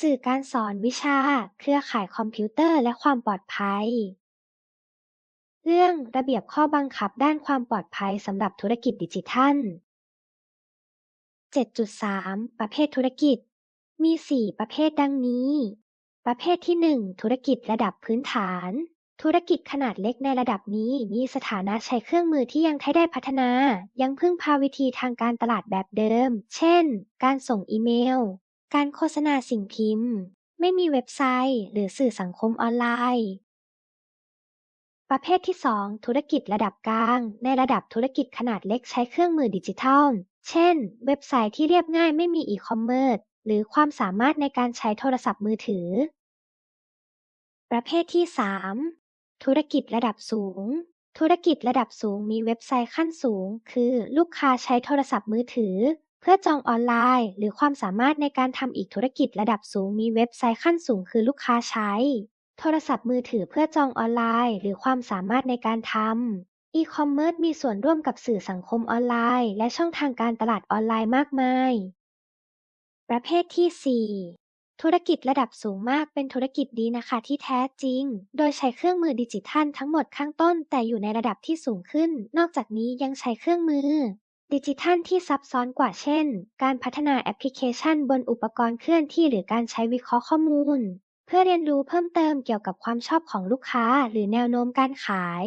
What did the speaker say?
สื่อการสอนวิชา เครือข่ายคอมพิวเตอร์และความปลอดภัย เรื่องระเบียบข้อบังคับด้านความปลอดภัยสำหรับธุรกิจดิจิทัล 7.3 ประเภทธุรกิจ มี 4 ประเภทดังนี้ ประเภทที่ 1 ธุรกิจระดับพื้นฐาน ธุรกิจขนาดเล็กในระดับนี้มีสถานะใช้เครื่องมือที่ยังไม่ได้พัฒนา ยังพึ่งพาวิธีทางการตลาดแบบเดิม เช่น การส่งอีเมล การโฆษณาสิ่งพิมพ์ ไม่มีเว็บไซต์ หรือสื่อสังคมออนไลน์ ประเภทที่ 2 ธุรกิจระดับกลาง ในระดับธุรกิจขนาดเล็กใช้เครื่องมือดิจิทัล เช่น เว็บไซต์ที่เรียบง่ายไม่มีอีคอมเมิร์ซหรือความสามารถในการใช้โทรศัพท์มือถือ ประเภทที่ 3 ธุรกิจระดับสูง ธุรกิจระดับสูงมีเว็บไซต์ขั้นสูง คือลูกค้าใช้โทรศัพท์มือถือ เพื่อจองออนไลน์ หรือความสามารถในการทำอีกธุรกิจระดับสูงมีเว็บไซต์ขั้นสูงคือลูกค้าใช้ โทรศัพท์มือถือเพื่อจองออนไลน์ หรือความสามารถในการทำอีคอมเมิร์ซมีส่วนร่วมกับสื่อสังคมออนไลน์ และช่องทางการตลาดออนไลน์มากมาย ประเภทที่ 4ธุรกิจระดับสูงมากเป็นธุรกิจดีนะคะที่แท้จริง โดยใช้เครื่องมือดิจิทัลทั้งหมดข้างต้นแต่อยู่ในระดับที่สูงขึ้น นอกจากนี้ยังใช้เครื่องมือ ดิจิทัลที่ซับซ้อนกว่าเช่น การพัฒนาแอปพลิเคชันบนอุปกรณ์เคลื่อนที่หรือการใช้วิเคราะห์ข้อมูล เพื่อเรียนรู้เพิ่มเติมเกี่ยวกับความชอบของลูกค้าหรือแนวโน้มการขาย